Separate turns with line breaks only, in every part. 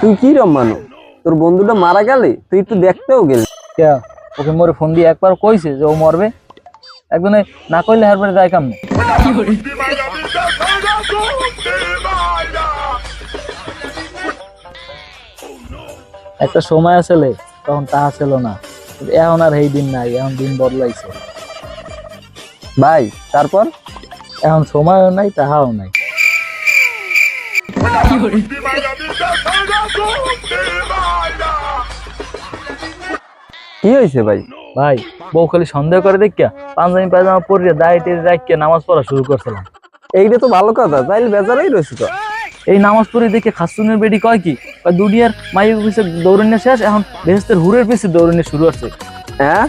তুই কি রম্মানো তোর বন্ধুটা মারা গেলে তুই একটু দেখতেও গেলি।
কে? ওকে মোরে ফোন দিয়ে একবার কইছে যে ও মরবে। একজনে না কইলে হারবারে যায় কামনে? একটা সময় আসলে তখন তাহা ছিল না। এখন আর এই দিন নাই এখন দিন বদলাইছে।
ভাই তারপর?
এখন সময়ও নাই তাহাও নাই।
কি হয়েছে ভাই?
ভাই বউ খালি সন্দেহ করে দেখিয়া পাঞ্জাবি পায়জামা পরিয়ে টেরি রাখিয়া নামাজ পড়া শুরু করছিলাম।
এইটা তো ভালো কথা তাইলে বেজারাই রয়েছে তো।
এই নামাজ পড়ে দেখে খাসুনের বেডি কয় কি দুনিয়ার মাইক পিছে দৌড়ানো শেষ এখন বেহেস্তের হুরের পিছে দৌড়ানো শুরু হচ্ছে।
হ্যাঁ?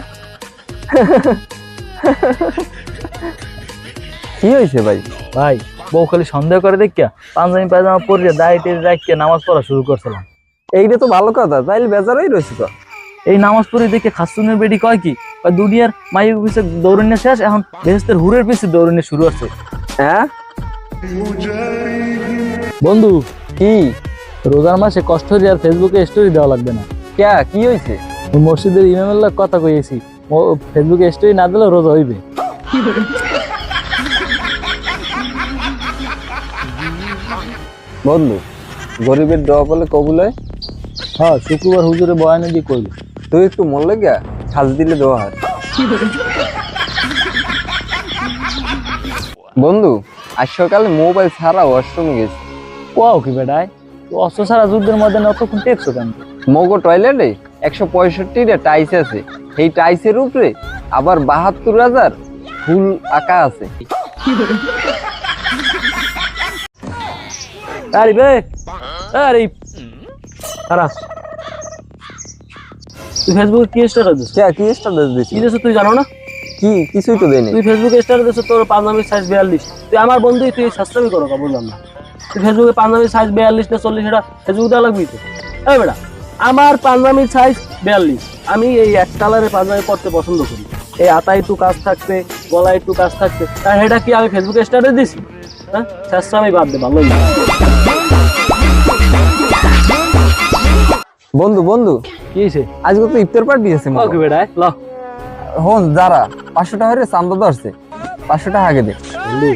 কি হয়েছে ভাই?
ভাই বউ খালি সন্দেহ করে দেখিয়া পাঞ্জাবি পায়জামা পরিয়ে টেরি রাখিয়া নামাজ পড়া শুরু করছিলাম।
এইটা তো ভালো কথা তাইলে বেজারাই রয়েছে তো।
এই নামাজ পড়ে দেখে খাসুনের বেডি কয় কি দুনিয়ার মাইক পিছে দৌড়ানো শেষ এখন বেহেস্তের হুরের পিছে দৌড়ানো শুরু হচ্ছে।
হ্যাঁ?
বন্ধু
কি?
রোজার মাসে কষ্ট হয়ে আর ফেসবুকে স্টোরি দেওয়া লাগবে না।
ক্যা কি হয়েছে
মসজিদের ইমামের কথা কইয়েছি ফেসবুকে স্টোরি না দিলে রোজা হইবে।
বন্ধু গরিবের দোয়া বলে কবুল হয়?
হ্যাঁ শুক্রবার হুজুরে বয়ানে দিয়ে কইল।
তুই একটু মরলে গিয়া সাজ দিলে দোয়া হয়। বন্ধু আজ সকালে মোবাইল ছাড়া ওয়াশরুমে গেছি।
কোয়াও কি বেটায় অস্ত্র ছাড়া যুদ্ধের মধ্যে অতক্ষণ টেকছো কেন?
মগো টয়লেটে একশো পঁয়ষট্টিটা টাইস আছে। এই টাইসের উপরে আবার বাহাত্তর হাজার ফুল আঁকা আছে।
আরে বে আরে। খারাপ তুই ফেসবুকে কি স্টার দিস?
কি স্ট্যাটাস
কি দিস তুই জানো না?
কি কিছুই তো দেয়নি।
তুই ফেসবুকে স্টার দিস তোর পাঞ্জাবির সাইজ বিয়াল্লিশ। তুই আমার বন্ধুই তুই সাশ্রমী করো কা বললাম না। তুই ফেসবুকে পাঞ্জাবির সাইজ বিয়াল্লিশ না চল্লিশ এটা ফেসবুক দেওয়া লাগবি তো? এই বেটা আমার পাঞ্জাবির সাইজ বিয়াল্লিশ। আমি এই এক কালারের পাঞ্জাবি পরতে পছন্দ করি। এই আতায় একটু কাজ থাকতে গলায় একটু কাজ থাকতে। আর এটা কি আমি ফেসবুকে স্টারে দিছি? হ্যাঁ? সাশ্রমী বাদ দে ভালোই।
বন্ধু বন্ধু।
কি হয়েছে
আজকে তো ইফতার পার্টি আছে।
ওকে বেটা ল।
হন যারা পাঁচশো টাকা করে চান্দা ধরছে পাঁচশো টাকা আগে দে।
বন্ধু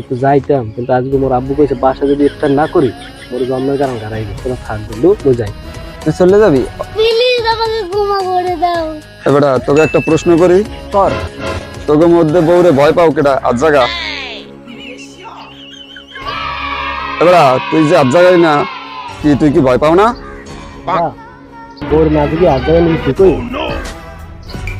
একটু যাইতাম কিন্তু আজকে মোর আব্বু কইছে বাসা যদি ইফতার না করি মোর জন্মের কারণ হারাইবে তোরা থাক বন্ধু তুই যাই।
তুই চলে যাবি?
প্লিজ আমাকে ক্ষমা করে দাও।
এবারে তোকে একটা প্রশ্ন করি।
কর।
তোকে মধ্যে বউরে ভয় পাও কেটা আজ জাগা। এবারে, তুই যে আজ জাগাই না, কি তুই কি ভয় পাও না?
ওর না আজ যাবেন ঠিক